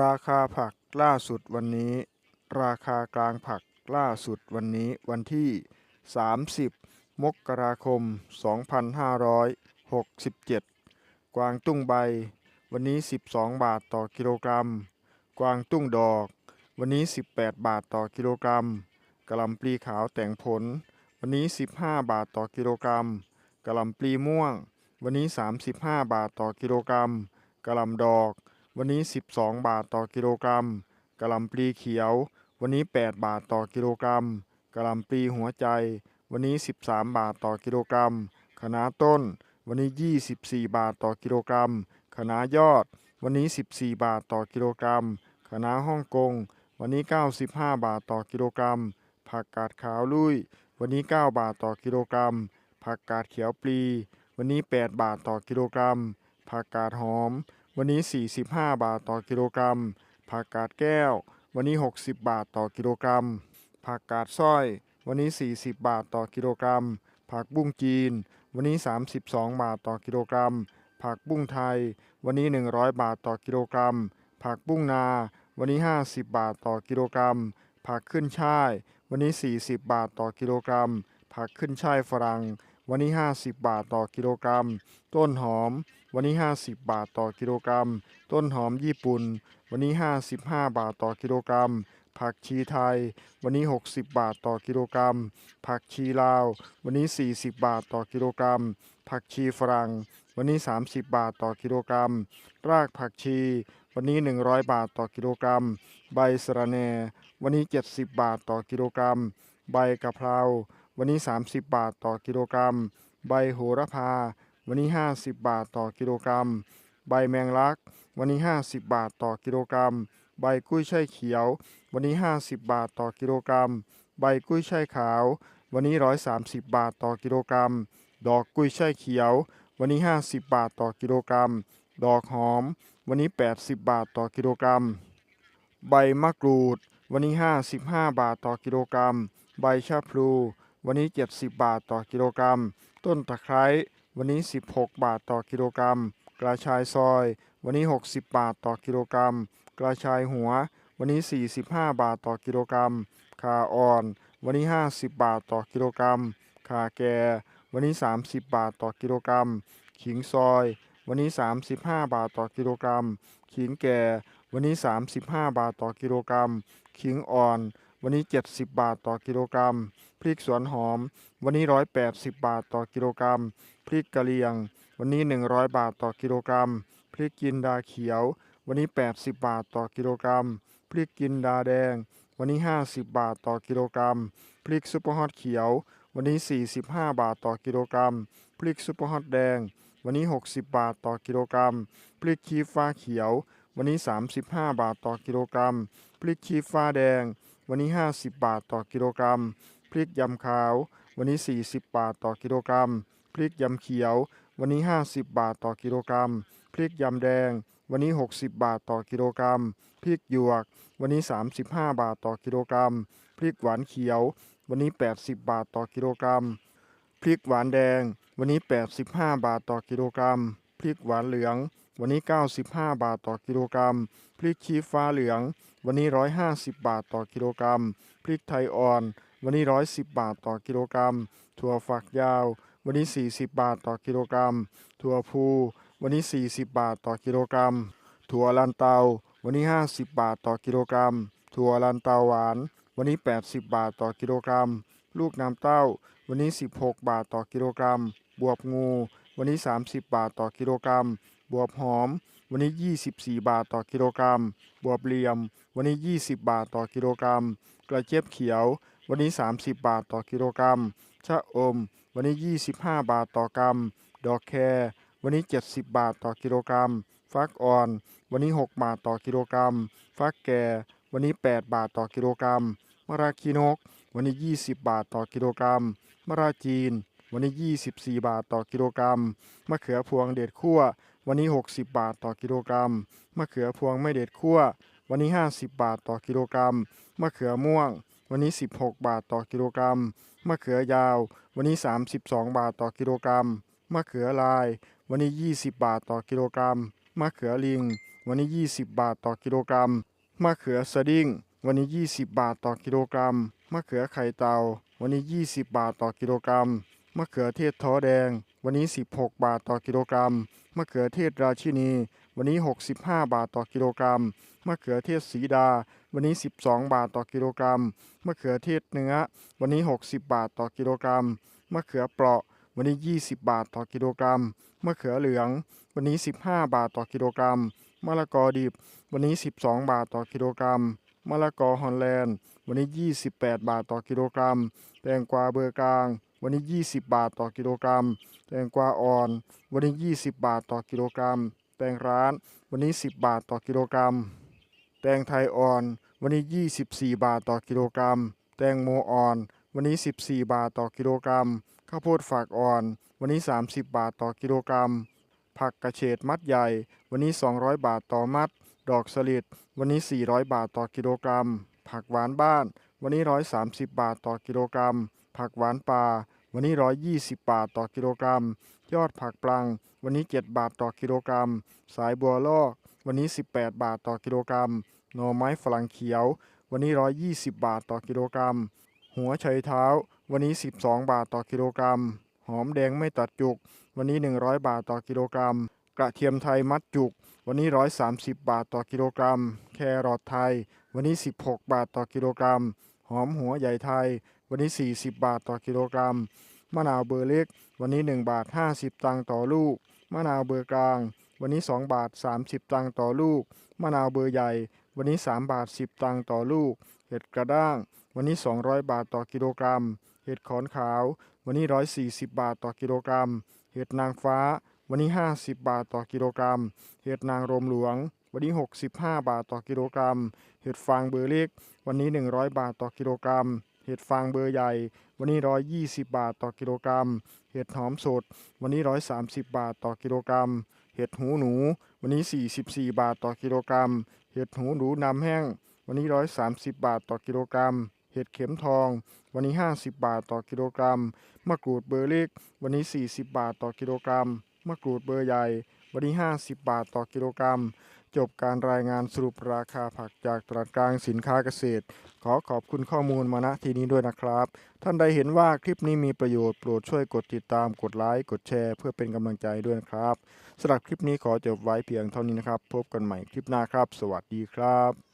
ราคาผักล่าสุดวันนี้ ราคากลางผักล่าสุดวันนี้วันที่ 30 มกราคม 2567 กวางตุ้งใบ วันนี้ 12 บาทต่อกิโลกรัม กวางตุ้งดอก วันนี้ 18 บาทต่อกิโลกรัมกะหล่ำปลีขาวแต่งผล วันนี้ 15 บาทต่อกิโลกรัมกะหล่ำปลีม่วง วันนี้ 35 บาทต่อกิโลกรัมกะหล่ำดอก วันนี้ 12 บาทต่อกิโลกรัมกะหล่ำปลีเขียว วันนี้ 8 บาทต่อกิโลกรัมกะหล่ำปลีหัวใจ วันนี้ 13 บาทต่อกิโลกรัมคะน้าต้น วันนี้ 24 บาทต่อกิโลกรัมคะน้ายอด วันนี้ 14 บาทต่อกิโลกรัมคะน้าฮ่องกง วันนี้ 95 บาทต่อกิโลกรัม ผักกาดขาวลุยวันนี้ 9 บาทต่อกิโลกรัม ผักกาดเขียวปลี วันนี้ 8 บาทต่อกิโลกรัม ผักกาดหอม วันนี้ 45 บาทต่อกิโลกรัม ผักกาดแก้ว วันนี้ 60 บาทต่อกิโลกรัม ผักกาดสร้อย วันนี้ 40 บาทต่อกิโลกรัม ผักบุ้งจีน วันนี้ 32 บาทต่อกิโลกรัม ผักบุ้งไทย วันนี้ 100 บาทต่อกิโลกรัม ผักบุ้งนา วันนี้ 50 บาทต่อกิโลกรัม ผักขึ้นช่าย วันนี้ 40 บาทต่อกิโลกรัม ผักขึ้นช่ายฝรั่ง วันนี้ 50 บาทต่อกิโลกรัม ต้นหอม วันนี้ 50 บาทต่อกิโลกรัม ต้นหอมญี่ปุ่น วันนี้ 55 บาทต่อกิโลกรัม ผักชีไทย วันนี้ 60 บาทต่อกิโลกรัม ผักชีลาว วันนี้ 40 บาทต่อกิโลกรัม ผักชีฝรั่ง วันนี้ 30 บาทต่อกิโลกรัม รากผักชี วันนี้ 100 บาทต่อกิโลกรัม ใบสะระแหน่ วันนี้ 70 บาทต่อกิโลกรัม ใบกะเพรา วันนี้ 30 บาทต่อกิโลกรัม ใบโหระพา วันนี้ 50 บาทต่อกิโลกรัม ใบแมงลัก วันนี้ 50 บาทต่อกิโลกรัม ใบกุ้ยช่ายเขียว วันนี้ 50 บาทต่อกิโลกรัม ใบกุ้ยช่ายขาว วันนี้ 130 บาทต่อกิโลกรัม ดอกกุ้ยช่ายเขียว วันนี้ 50 บาทต่อกิโลกรัม ดอกหอม วันนี้ 80 บาทต่อกิโลกรัม ใบมะกรูด วันนี้ 55 บาทต่อกิโลกรัม ใบชะพลู วันนี้ 70 บาทต่อกิโลกรัม ต้นตะไคร้วันนี้ 16 บาทต่อกิโลกรัม กระชายซอย วันนี้ 60 บาทต่อกิโลกรัม กระชายหัว วันนี้ 45 บาทต่อกิโลกรัมขาอ่อน วันนี้ 50 บาทต่อกิโลกรัมขาแก่ วันนี้ 30 บาทต่อกิโลกรัม ขิงซอย วันนี้ 35 บาทต่อกิโลกรัม ขิงแก่ วันนี้ 35 บาทต่อกิโลกรัม ขิงอ่อน วันนี้ 70 บาทต่อกิโลกรัม พริกสวนหอม วันนี้ 180 บาทต่อกิโลกรัม พริกกะเหรี่ยง วันนี้ 100 บาทต่อกิโลกรัม พริกจินดาเขียว วันนี้ 80 บาทต่อกิโลกรัม พริกจินดาแดง วันนี้ 50 บาทต่อกิโลกรัม พริกซุปเปอร์ฮอตเขียว วันนี้ 45 บาทต่อกิโลกรัม พริกซุปเปอร์ฮอตแดง วันนี้ 60 บาทต่อกิโลกรัม พริกชี้ฟ้าเขียว วันนี้ 35 บาทต่อกิโลกรัม พริกชี้ฟ้าแดง วันนี้ 50 บาทต่อกิโลกรัม พริกยำขาว วันนี้ 40 บาทต่อกิโลกรัม พริกยำเขียว วันนี้ 50 บาทต่อกิโลกรัม พริกยำแดง วันนี้ 60 บาทต่อกิโลกรัม พริกหยวก วันนี้ 35 บาทต่อกิโลกรัม พริกหวานเขียว วันนี้ 80 บาทต่อกิโลกรัม พริกหวานแดง วันนี้ 85 บาทต่อกิโลกรัม พริกหวานเหลือง วันนี้ 95 บาทต่อกิโลกรัม พริกชี้ฟ้าเหลือง วันนี้ 150 บาทต่อกิโลกรัม พริกไทยอ่อน วันนี้ 110 บาทต่อกิโลกรัม ถั่วฝักยาว วันนี้ 40 บาทต่อกิโลกรัม ถั่วพู วันนี้ 40 บาทต่อกิโลกรัม ถั่วลันเตา วันนี้ 50 บาทต่อกิโลกรัม ถั่วลันเตาหวาน วันนี้ 80 บาทต่อกิโลกรัม ลูกน้ำเต้า วันนี้ 16 บาทต่อกิโลกรัม บวบงู วันนี้ 30 บาทต่อกิโลกรัม บวบหอม วันนี้ 24 บาทต่อกิโลกรัม บวบเหลี่ยม วันนี้ 20 บาทต่อกิโลกรัม กระเจี๊ยบเขียว วันนี้ 30 บาทต่อกิโลกรัม ชะอม วันนี้ 25 บาทต่อกรัม ดอกแครวันนี้ 70 บาทต่อกิโลกรัม ฟักอ่อน วันนี้ 6 บาทต่อกิโลกรัม ฟักแก่ วันนี้ 8 บาทต่อกิโลกรัมมะระคีนก วันนี้ 20 บาทต่อกิโลกรัมมะระจีน วันนี้ 24 บาทต่อกิโลกรัมมะเขือพวงเด็ดคั่ววันนี้ 60 บาทต่อกิโลกรัมมะเขือพวงไม่เด็ดคั่ววันนี้ 50 บาทต่อกิโลกรัมมะเขือม่วง วันนี้ 16 บาทต่อกิโลกรัมมะเขือยาว วันนี้ 32 บาทต่อกิโลกรัมมะเขือลาย วันนี้ 20 บาทต่อกิโลกรัมมะเขือลิง วันนี้ 20 บาทต่อกิโลกรัมมะเขือสดิ้ง วันนี้ 20 บาทต่อกิโลกรัมมะเขือไข่เตา วันนี้ 20 บาทต่อกิโลกรัม มะเขือเทศท้อแดง วันนี้ 16 บาทต่อกิโลกรัม มะเขือเทศราชินี วันนี้ 65 บาทต่อกิโลกรัม มะเขือเทศสีดา วันนี้ 12 บาทต่อกิโลกรัม มะเขือเทศเนื้อ วันนี้ 60 บาทต่อกิโลกรัม มะเขือเปราะ วันนี้ 20 บาทต่อกิโลกรัม มะเขือเหลือง วันนี้ 15 บาทต่อกิโลกรัม มะละกอดิบ วันนี้ 12 บาทต่อกิโลกรัม มะละกอฮอลแลนด์ วันนี้ 28 บาทต่อกิโลกรัม แตงกวาเบอร์กลาง วันนี้ 20 บาทต่อกิโลกรัม แตงกวาอ่อน วันนี้ 20 บาทต่อกิโลกรัม แตงร้าน วันนี้ 10 บาทต่อกิโลกรัม แตงไทยอ่อน วันนี้ 24 บาทต่อกิโลกรัม แตงโมอ่อน วันนี้ 14 บาทต่อกิโลกรัม ข้าวโพดฝากอ่อน วันนี้ 30 บาทต่อกิโลกรัม ผักกระเฉดมัดใหญ่ วันนี้ 200 บาทต่อมัด ดอกสลิด วันนี้ 400 บาทต่อกิโลกรัม ผักหวานบ้าน วันนี้ 130 บาทต่อกิโลกรัมผักหวานป่า วันนี้ 120 บาทต่อกิโลกรัม ยอดผักปลัง วันนี้ 7 บาทต่อกิโลกรัม สายบัวลอก วันนี้ 18 บาทต่อกิโลกรัม หน่อไม้ฝรั่งเขียว วันนี้ 120 บาทต่อกิโลกรัม หัวไชเท้า วันนี้ 12 บาทต่อกิโลกรัม หอมแดงไม่ตัดจุก วันนี้ 100 บาทต่อกิโลกรัม กระเทียมไทยมัดจุก วันนี้ 130 บาทต่อกิโลกรัม แครอทไทย วันนี้ 16 บาทต่อกิโลกรัม หอมหัวใหญ่ไทย วันนี้ 40 บาทต่อกิโลกรัม มะนาวเบอร์เล็ก วันนี้ 1 บาท 50 ตังค์ต่อลูก มะนาวเบอร์กลาง วันนี้ 2 บาท 30 ตังค์ต่อลูก มะนาวเบอร์ใหญ่ วันนี้ 3 บาท 10 ตังค์ต่อลูก เห็ดกระด้าง วันนี้ 200 บาทต่อกิโลกรัม เห็ดขอนขาว วันนี้ 140 บาทต่อกิโลกรัม เห็ดนางฟ้า วันนี้ 50 บาทต่อกิโลกรัม เห็ดนางรมหลวงวันนี้ 65 บาทต่อกิโลกรัม เห็ดฟางเบอร์เล็ก วันนี้ 100 บาทต่อกิโลกรัม เห็ดฟางเบอร์ใหญ่ วันนี้ 120 บาทต่อกิโลกรัม เห็ดหอมสด วันนี้ 130 บาทต่อกิโลกรัม เห็ดหูหนู วันนี้ 44 บาทต่อกิโลกรัม เห็ดหูหนูนำแห้ง วันนี้ 130 บาทต่อกิโลกรัม เห็ดเข็มทอง วันนี้ 50 บาทต่อกิโลกรัม มะกรูดเบอร์เล็ก วันนี้ 40 บาทต่อกิโลกรัม มะกรูดเบอร์ใหญ่ วันนี้ 50 บาทต่อกิโลกรัม จบการรายงานสรุปราคาผักจากตลาดกลางสินค้าเกษตร ขอขอบคุณข้อมูลมาณที่นี้ด้วยนะครับ ท่านใดเห็นว่าคลิปนี้มีประโยชน์โปรดช่วยกดติดตามกดไลค์กดแชร์ เพื่อเป็นกำลังใจด้วยนะครับสำหรับคลิปนี้ขอจบไว้เพียงเท่านี้นะครับ พบกันใหม่คลิปหน้าครับ สวัสดีครับ